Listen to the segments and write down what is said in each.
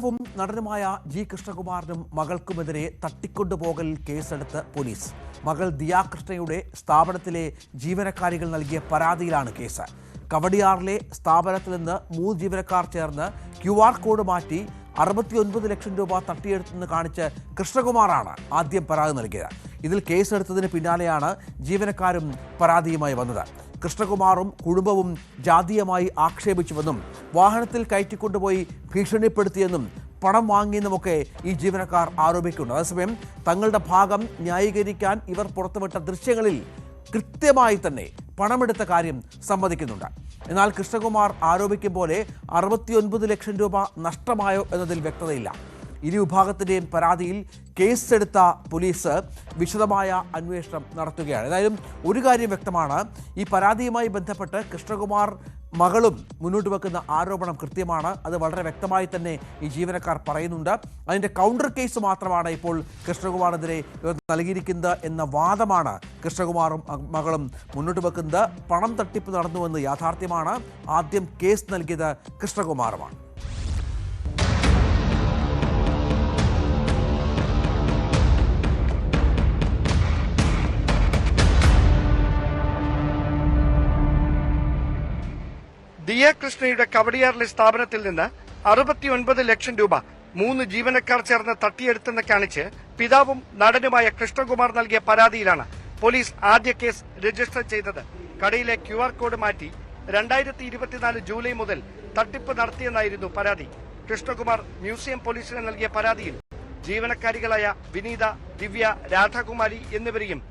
പിതാവും നടനുമായ ജി കൃഷ്ണകുമാറിനും മകൾക്കുമെതിരെ തട്ടിക്കൊണ്ടുപോകൽ കേസെടുത്ത് പോലീസ്. മകൾ ദിയാ കൃഷ്ണയുടെ സ്ഥാപനത്തിലെ ജീവനക്കാരികൾ നൽകിയ പരാതിയിലാണ് കേസ്. കവടിയാറിലെ സ്ഥാപനത്തിൽ നിന്ന് മൂന്ന് ജീവനക്കാർ ചേർന്ന് ക്യു ആർ കോഡ് മാറ്റി അറുപത്തിയൊൻപത് ലക്ഷം രൂപ തട്ടിയെടുത്തെന്ന് കാണിച്ച് കൃഷ്ണകുമാറാണ് ആദ്യം പരാതി നൽകിയത്. ഇതിൽ കേസെടുത്തതിന് പിന്നാലെയാണ് ജീവനക്കാരും പരാതിയുമായി വന്നത്. കൃഷ്ണകുമാറും കുടുംബവും ജാതീയമായി ആക്ഷേപിച്ചുവെന്നും വാഹനത്തിൽ കയറ്റിക്കൊണ്ടുപോയി ഭീഷണിപ്പെടുത്തിയെന്നും പണം വാങ്ങിയെന്നുമൊക്കെ ഈ ജീവനക്കാർ ആരോപിക്കുന്നു അതേസമയം തങ്ങളുടെ ഭാഗം ന്യായീകരിക്കാൻ ഇവർ പുറത്തുവിട്ട ദൃശ്യങ്ങളിൽ കൃത്യമായി തന്നെ പണമെടുത്ത കാര്യം സമ്മതിക്കുന്നുണ്ട്. എന്നാൽ കൃഷ്ണകുമാർ ആരോപിക്കും പോലെ അറുപത്തിയൊൻപത് ലക്ഷം രൂപ നഷ്ടമായോ എന്നതിൽ വ്യക്തതയില്ല. ഇരു വിഭാഗത്തിന്റെയും പരാതിയിൽ കേസെടുത്ത പോലീസ് വിശദമായ അന്വേഷണം നടത്തുകയാണ്. ഏതായാലും ഒരു കാര്യം വ്യക്തമാണ്. ഈ പരാതിയുമായി ബന്ധപ്പെട്ട് കൃഷ്ണകുമാർ മകളും മുന്നോട്ട് വെക്കുന്ന ആരോപണം കൃത്യമാണ്. അത് വളരെ വ്യക്തമായി തന്നെ ഈ ജീവനക്കാർ പറയുന്നുണ്ട്. അതിന്റെ കൗണ്ടർ കേസ് മാത്രമാണ് ഇപ്പോൾ കൃഷ്ണകുമാറിനെതിരെ നൽകിയിരിക്കുന്നത് എന്ന വാദമാണ് കൃഷ്ണകുമാറും മകളും മുന്നോട്ട് വെക്കുന്നത്. പണം തട്ടിപ്പ് നടന്നുവെന്ന് യാഥാർത്ഥ്യമാണ്. ആദ്യം കേസ് നൽകിയത് കൃഷ്ണകുമാറുമാണ്. ദിയ കൃഷ്ണയുടെ കവടിയാറിലെ സ്ഥാപനത്തിൽ നിന്ന് അറുപത്തിയൊൻപത് ലക്ഷം രൂപ മൂന്ന് ജീവനക്കാർ ചേർന്ന് തട്ടിയെടുത്തെന്ന് കാണിച്ച് പിതാവും നടനുമായ കൃഷ്ണകുമാർ നൽകിയ പരാതിയിലാണ് പോലീസ് ആദ്യ കേസ് രജിസ്റ്റർ ചെയ്തത്. കടയിലെ ക്യു ആർ കോഡ് മാറ്റി രണ്ടായിരത്തി ഇരുപത്തിനാല് ജൂലൈ മുതൽ തട്ടിപ്പ് നടത്തിയെന്നായിരുന്നു പരാതി. കൃഷ്ണകുമാർ മ്യൂസിയം പോലീസിന് നൽകിയ പരാതിയിൽ ജീവനക്കാരികളായ വിനീത ദിവ്യ രാധാകുമാരി എന്നിവരെയും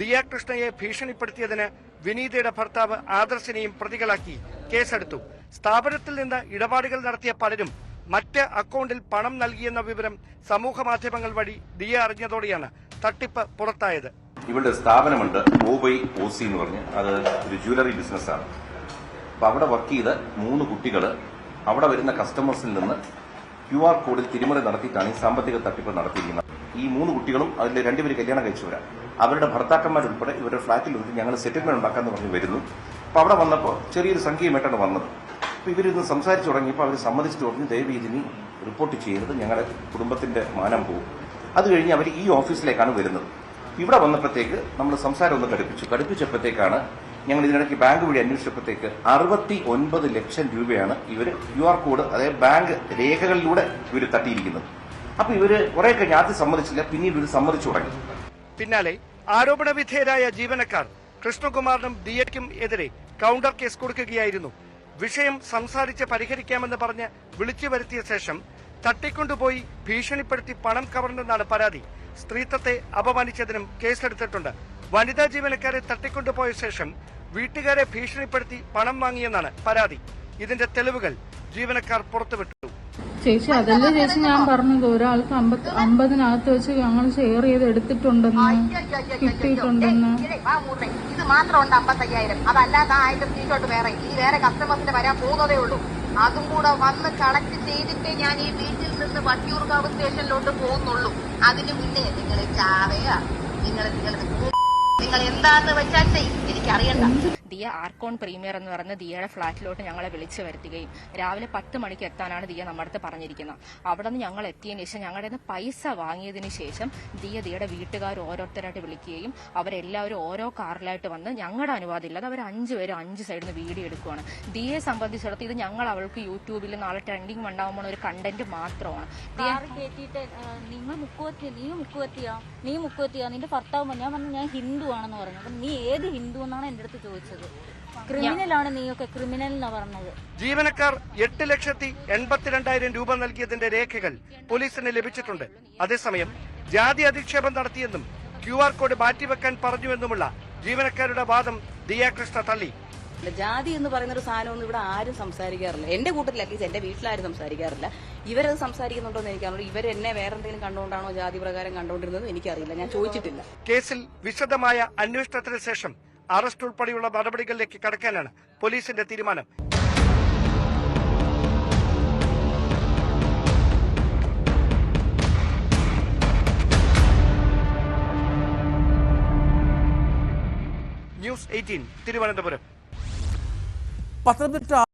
ദിയ കൃഷ്ണയെ ഭീഷണിപ്പെടുത്തിയതിന് വിനീതയുടെ ഭർത്താവ് ആദർശിനെയും പ്രതികളാക്കി. കേസെടുത്തു. സ്ഥാപനത്തിൽ നിന്ന് ഇടപാടുകൾ നടത്തിയ പലരും മറ്റ് അക്കൗണ്ടിൽ പണം നൽകിയെന്ന വിവരം സമൂഹ മാധ്യമങ്ങൾ വഴി ദിയ അറിഞ്ഞതോടെയാണ് തട്ടിപ്പ് പുറത്തായത്. ഇവരുടെ സ്ഥാപനമുണ്ട് ഓബൈ ഓസി എന്ന് പറഞ്ഞ്. അത് ഒരു ജ്വല്ലറി ബിസിനസ്സാണ്. അപ്പൊ അവിടെ വർക്ക് ചെയ്ത മൂന്ന് കുട്ടികൾ അവിടെ വരുന്ന കസ്റ്റമേഴ്സിൽ നിന്ന് ക്യു ആർ കോഡിൽ തിരിമറി നടത്തിയിട്ടാണ് ഈ സാമ്പത്തിക തട്ടിപ്പ് നടത്തിയിരിക്കുന്നത്. ഈ മൂന്ന് കുട്ടികളും അതിൽ രണ്ടുപേര് കല്യാണം കഴിച്ചവരാണ് അവരുടെ ഭർത്താക്കന്മാരുൾപ്പെടെ ഇവരുടെ ഫ്ളാറ്റിൽ ഞങ്ങൾ സെറ്റിൽമെന്റ് ഉണ്ടാക്കാന്ന് പറഞ്ഞ് വരുന്നു. അപ്പൊ അവിടെ വന്നപ്പോൾ ചെറിയൊരു സംഖ്യയുമായിട്ടാണ് വന്നത്. അപ്പൊ ഇവരിന്ന് സംസാരിച്ചു തുടങ്ങിയപ്പോൾ അവർ സമ്മതിച്ചു തുടങ്ങി ദയവ് ഇതിനി റിപ്പോർട്ട് ചെയ്യരുത് ഞങ്ങളുടെ കുടുംബത്തിന്റെ മാനം പോകും. അത് കഴിഞ്ഞ് അവർ ഈ ഓഫീസിലേക്കാണ് വരുന്നത്. ഇവിടെ വന്നപ്പോഴത്തേക്ക് നമ്മൾ സംസാരം ഒന്ന് ഘടിപ്പിച്ചു. ഘടിപ്പിച്ചപ്പോഴത്തേക്കാണ് ഞങ്ങൾ ഇതിനിടയ്ക്ക് ബാങ്ക് വഴി അന്വേഷിച്ചപ്പോഴത്തേക്ക് അറുപത്തി ഒൻപത് ലക്ഷം രൂപയാണ് ഇവർ ക്യു ആർ കോഡ് അതായത് ബാങ്ക് രേഖകളിലൂടെ ഇവർ തട്ടിയിരിക്കുന്നത്. അപ്പൊ ഇവർ കുറെ കഴിഞ്ഞ് ആദ്യം സമ്മതിച്ചില്ല പിന്നീട് ഇവർ സമ്മതിച്ചു തുടങ്ങി. പിന്നാലെ ആരോപണ വിധേയരായ ജീവനക്കാർ കൃഷ്ണകുമാറിനും ഡി എക്കും എതിരെ കൗണ്ടർ കേസ് കൊടുക്കുകയായിരുന്നു. വിഷയം സംസാരിച്ച് പരിഹരിക്കാമെന്ന് പറഞ്ഞ് വിളിച്ചു വരുത്തിയ ശേഷം തട്ടിക്കൊണ്ടുപോയി ഭീഷണിപ്പെടുത്തി പണം കവർന്നെന്നാണ് പരാതി. സ്ത്രീത്വത്തെ അപമാനിച്ചതിനും കേസെടുത്തിട്ടുണ്ട്. വനിതാ ജീവനക്കാരെ തട്ടിക്കൊണ്ടുപോയ ശേഷം വീട്ടുകാരെ ഭീഷണിപ്പെടുത്തി പണം വാങ്ങിയെന്നാണ് പരാതി. ഇതിന്റെ തെളിവുകൾ ജീവനക്കാർ പുറത്തുവിട്ടു. ചേച്ചി അതല്ലേ ചേച്ചി ഞാൻ പറഞ്ഞത് ഒരാൾക്ക് അമ്പത് അമ്പതിനകത്ത് വെച്ച് ഞങ്ങൾ ഷെയർ ചെയ്ത് എടുത്തിട്ടുണ്ടെന്ന് കിട്ടിയിട്ടുണ്ടെന്ന്. ഇത് മാത്രമുണ്ട് അമ്പത്തയ്യായിരം അതല്ലാതെ ആയിരം ടീഷർട്ട് വേറെ ഈ വേറെ കസ്റ്റമേഴ്സിന് വരാൻ പോകുന്നതേ ഉള്ളൂ അതും കൂടെ വന്ന് കളക്ട് ചെയ്തിട്ടേ ഞാൻ ഈ വീട്ടിൽ നിന്ന് വട്ടിയൂർക്കാവ് സ്റ്റേഷനിലോട്ട് പോകുന്നുള്ളൂ അതിന് മുന്നേ നിങ്ങൾ ചാവയാ നിങ്ങൾ നിങ്ങൾ നിങ്ങൾ എന്താന്ന് വെച്ചാൽ എനിക്കറിയണ്ട ദിയ ആർക്കോൺ പ്രീമിയർ എന്ന് പറഞ്ഞ ദിയയുടെ ഫ്ളാറ്റിലോട്ട് ഞങ്ങളെ വിളിച്ചു വരുത്തുകയും രാവിലെ പത്ത് മണിക്ക് എത്താനാണ് ദിയ നമ്മുടെ അടുത്ത് പറഞ്ഞിരിക്കുന്നത്. അവിടെ നിന്ന് ഞങ്ങൾ എത്തിയതിന് ശേഷം ഞങ്ങളുടെ നിന്ന് പൈസ വാങ്ങിയതിന് ശേഷം ദിയ ദിയയുടെ വീട്ടുകാർ ഓരോരുത്തരായിട്ട് വിളിക്കുകയും അവരെല്ലാവരും ഓരോ കാറിലായിട്ട് വന്ന് ഞങ്ങളുടെ അനുവാദം ഇല്ലാതെ അവർ അഞ്ച് പേരും അഞ്ച് സൈഡിൽ നിന്ന് വീഡിയോ എടുക്കുകയാണ് ദിയയെ സംബന്ധിച്ചിടത്ത് ഇത് ഞങ്ങൾ അവൾക്ക് യൂട്യൂബിൽ നാളെ ട്രെൻഡിങ് ഉണ്ടാകുമ്പോൾ ഒരു കണ്ടന്റ് മാത്രമാണ്. ദിയ നീ മുക്കുവത്തിയാ? നീ നിന്റെ ഭർത്താവ് ഞാൻ പറഞ്ഞു ഞാൻ ഹിന്ദു ആണെന്ന് പറഞ്ഞു. അപ്പം നീ ഏത് ഹിന്ദു എന്നാണ് എന്റെ അടുത്ത് ചോദിച്ചത്. ക്രിമിനലാണ് നീയൊക്കെ ക്രിമിനൽ എന്നാ പറഞ്ഞത്. ജീവനക്കാർ എട്ട് ലക്ഷത്തി എൺപത്തിരണ്ടായിരം രൂപ നൽകിയതിന്റെ രേഖകൾ പോലീസിന് ലഭിച്ചിട്ടുണ്ട്. അതേസമയം ജാതി അധിക്ഷേപം നടത്തിയെന്നും ക്യു ആർ കോഡ് മാറ്റിവെക്കാൻ പറഞ്ഞുവെന്നുമുള്ള ജീവനക്കാരുടെ വാദം ദിയാകൃഷ്ണ തള്ളി. ജാതി എന്ന് പറയുന്ന ഒരു സാധനമൊന്നും ഇവിടെ ആരും സംസാരിക്കാറില്ല. എന്റെ കൂട്ടത്തിൽ അറ്റ്ലീസ്റ്റ് എന്റെ വീട്ടിലാരും സംസാരിക്കാറില്ല. ഇവരത് സംസാരിക്കുന്നുണ്ടോ എന്ന് എനിക്കറിയില്ല. ഇവർ എന്നെ വേറെ എന്തെങ്കിലും കണ്ടുകൊണ്ടാണോ ജാതി പ്രകാരം കണ്ടുകൊണ്ടിരുന്നത് എനിക്കറിയില്ല. ഞാൻ ചോദിച്ചിട്ടില്ല. കേസിൽ വിശദമായ അന്വേഷണത്തിന് ശേഷം അറസ്റ്റ് ഉൾപ്പെടെയുള്ള നടപടികളിലേക്ക് കടക്കാനാണ് പോലീസിന്റെ തീരുമാനം. News eighteen Thiruvananthapuram. പത്തനംതിട്ട